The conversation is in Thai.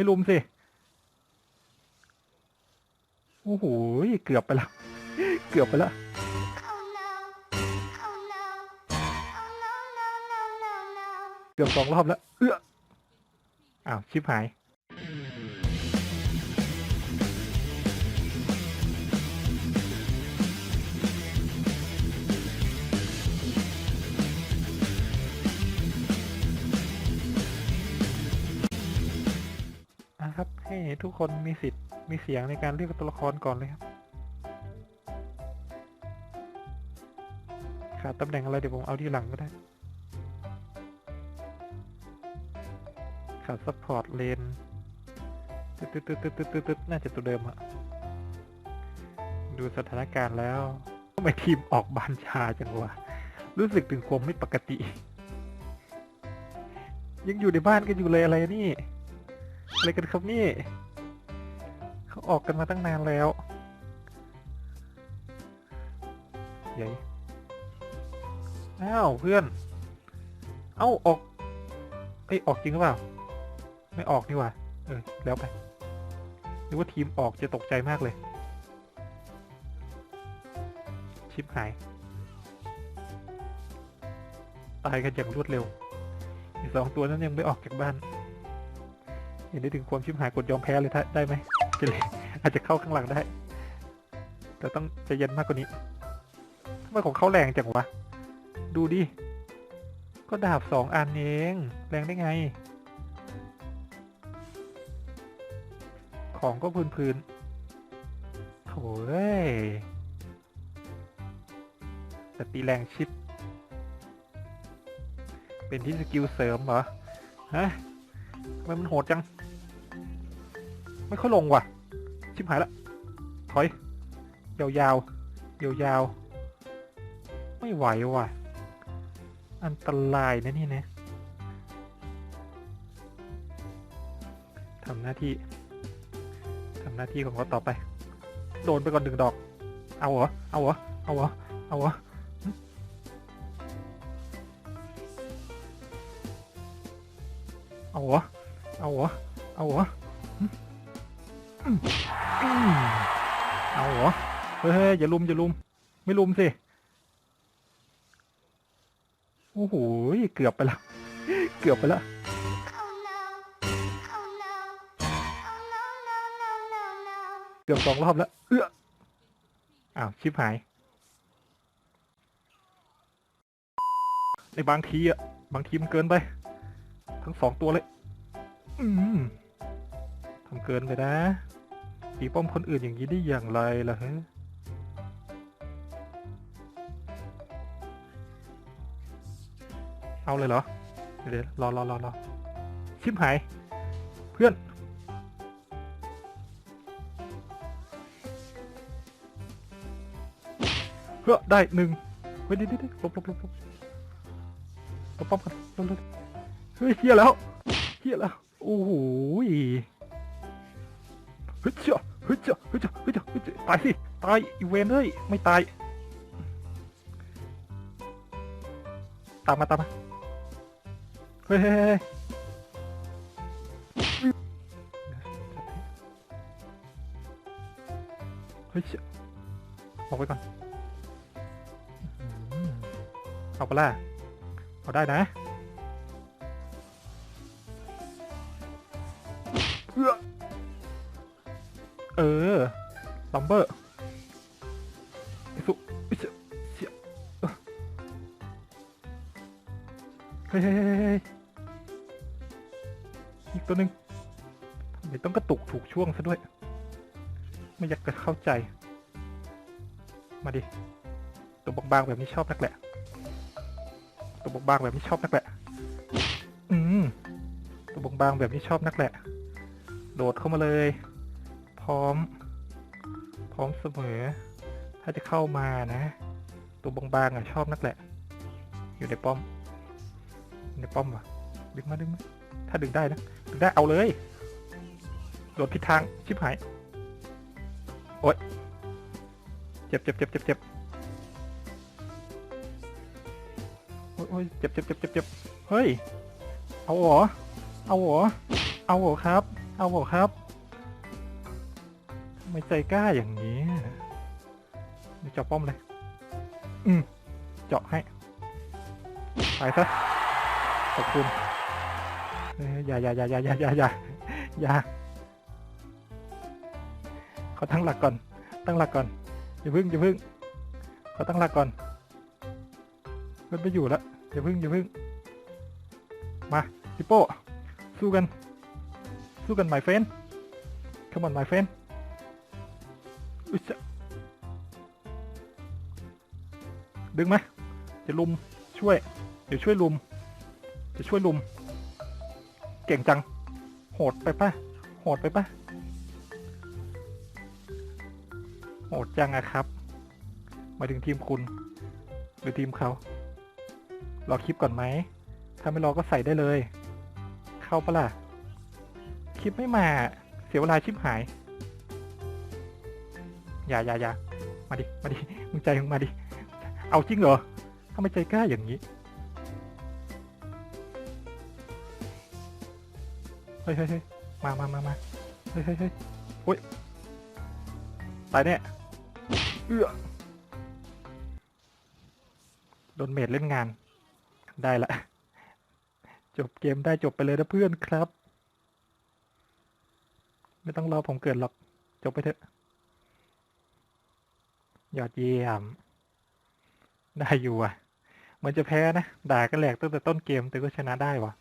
ไม่ลุมสิ โอ้โห เกือบไปแล้วเกือบไปแล้วเกือบสองรอบแล้ว เอื้ออ้าว ชิบหาย ให้ทุกคนมีสิทธิ์มีเสียงในการเรียกตัวละครก่อนเลยครับขาดตำแหน่งอะไรเดี๋ยวผมเอาที่หลังก็ได้ ขาดซัพพอร์ตเลนตึ๊ดตึ๊ดตึ๊ดตึ๊ดตึ๊ดตึ๊ดตึ๊ดน่าจะตัวเดิมอะดูสถานการณ์แล้วทำไมทีมออกบานชาจังวะ รู้สึกถึงความไม่ปกติ ยังอยู่ในบ้านกันอยู่เลยอะไรนี่ อะไรกันครับนี่ เขาออกกันมาตั้งนานแล้วใหญ่อ้าวเพื่อน เอ้าออกเอ้ออกจริงหรือเปล่า ไม่ออกนี่ว่าเออแล้วไปนึกว่าทีมออกจะตกใจมากเลย ชิปหาย ตายกันอย่างรวดเร็วอีกสองตัวนั้นยังไม่ออกจากบ้าน เห็นได้ถึงความชิบหายกดยอมแพ้เลยถ้าได้ไหมจะเลยอาจจะเข้าข้างหลังได้ แต่ต้องใจะเย็นมากกว่านี้ทำไมของเขาแรงจังวะ ดูดิ ก็ดาบสองอันเอง แรงได้ไง ของก็พื้นพื้นๆโถ่เอ้ยแต่ตีแรงชิด เป็นที่สกิลเสริมเหรอ ฮะทำไมมันโหดจัง ไม่ค่อยลงว่ะ ชิบหายละถอย ยาวๆยาวๆไม่ไหวว่ะ อันตรายนะนี่นะทำหน้าที่ทำหน้าที่ของเขาต่อไป โดนไปก่อนหนึ่งดอก เอาเหรอ เอาเหรอ เอาเหรอ เอาเหรอเอาเหรอ เอาเหรอ เอาเหรอ เอาเหรอ เฮ้ยอย่าลุมอย่าลุม ไม่ลุมสิ โอ้โห เกือบไปแล้วเกือบไปแล้วเกือบสองรอบแล้ว เอื้ออ้าว ชิบหายในบางทีอะบางทีมันเกินไป ทั้งสองตัวเลย อืมทำเกินไปนะ ตีป้อมคนอื่นอย่างนี้ได้อย่างไรล่ะฮะเอาเลยเหรอ เดี๋ยวรอรอรอรอชิบหาย เพื่อนเฮ้อได้หนึ่งเฮ้ยดี๋ยวเดี๋ยวเดี๋ยวหลบลบลบลบลบป้อมกันลบลบเฮ้ยเฮียแล้วเฮียแล้ว โอ้โหเฮ้ยเจ้าเฮ้ย ฮ้ยเจ้าเฮ้ยเจ้าเฮ้ยเจ้าตายสิตายอีเวนเลยไม่ตายตามมาตามมาเฮ้ยเฮ้ยเฮ้ยเฮ้ยเชี่ยออกไปก่อนอืมเอาปล่ะเอาได้นะเพื่อ เออลัมเบอร์ไอ้สุไอ้เสียเสียเออเฮ้ยเฮ้ยเฮ้ยเฮ้ยอีกตัวหนึ่งทำไมต้องกระตุกถูกช่วงซะด้วย ไม่อยากจะเข้าใจ มาดิ ตัวบางๆแบบนี้ชอบนักแหละ ตัวบางๆแบบนี้ชอบนักแหละ อืม ตัวบางๆแบบนี้ชอบนักแหละ โดดเข้ามาเลย พร้อม พร้อมเสมอ ถ้าจะเข้ามานะ ตัวบางๆอะชอบนักแหละ อยู่ในป้อมในป้อมวะดึงมาดึงมาถ้าดึงได้นะ ดึงได้เอาเลยโดดผิดทางชิบหาย โอ๊ย เจ็บเจ็บเจ็บเจ็บเจ็บโอ๊ยเจ็บเจ็บเจ็บเจ็บเจ็บเฮ้ย เอาหรอเอาหรอเอาหรอครับ เอาบอกครับ ไม่ใจกล้าอย่างนี้นี่เจาะป้อมเลย อืม เจาะให้ไปซะขอบคุณอย่าอย่าอย่าอย่าอย่าอย่าอย่าอย่าเขาตั้งหลักก่อน ตั้งหลักก่อนอย่าพึ่งอย่าพึ่งเขาตั้งหลักก่อนมันไม่อยู่แล้วอย่าพึ่งอย่าพึ่งมาพี่โป้สู้กัน สู้กัน my friend come on my friend อุ๊ยจะ ดึงไหมจะลุมช่วย เดี๋ยวช่วยลุม จะช่วยลุม เก่งจัง โหดไปปะโหดไปปะโหดจังอะครับ มาถึงทีมคุณ หรือทีมเขา รอคลิปก่อนไหม ถ้าไม่รอก็ใส่ได้เลย เข้าปะล่ะ คลิปไม่มา เสียเวลาชิบหาย อย่าอย่าอย่ามาดิ มาดิ มึงใจมึงมาดิ เอาจริงเหรอทำไมใจกล้าอย่างนี้ เฮ้ยเฮ้ยเฮ้ยมามามามาเฮ้ยเฮ้ยเฮ้ยโอ้ย ตายแน่เอื้อโดนเมดเล่นงาน ได้ละ จบเกมได้จบไปเลยนะเพื่อนครับ ไม่ต้องรอผมเกิดหรอก จบไปเถอะ ยอดเยี่ยม ได้อยู่อะเหมือนจะแพ้นะ ด่ากันแหลกตั้งแต่ต้นเกมแต่ก็ชนะได้วะ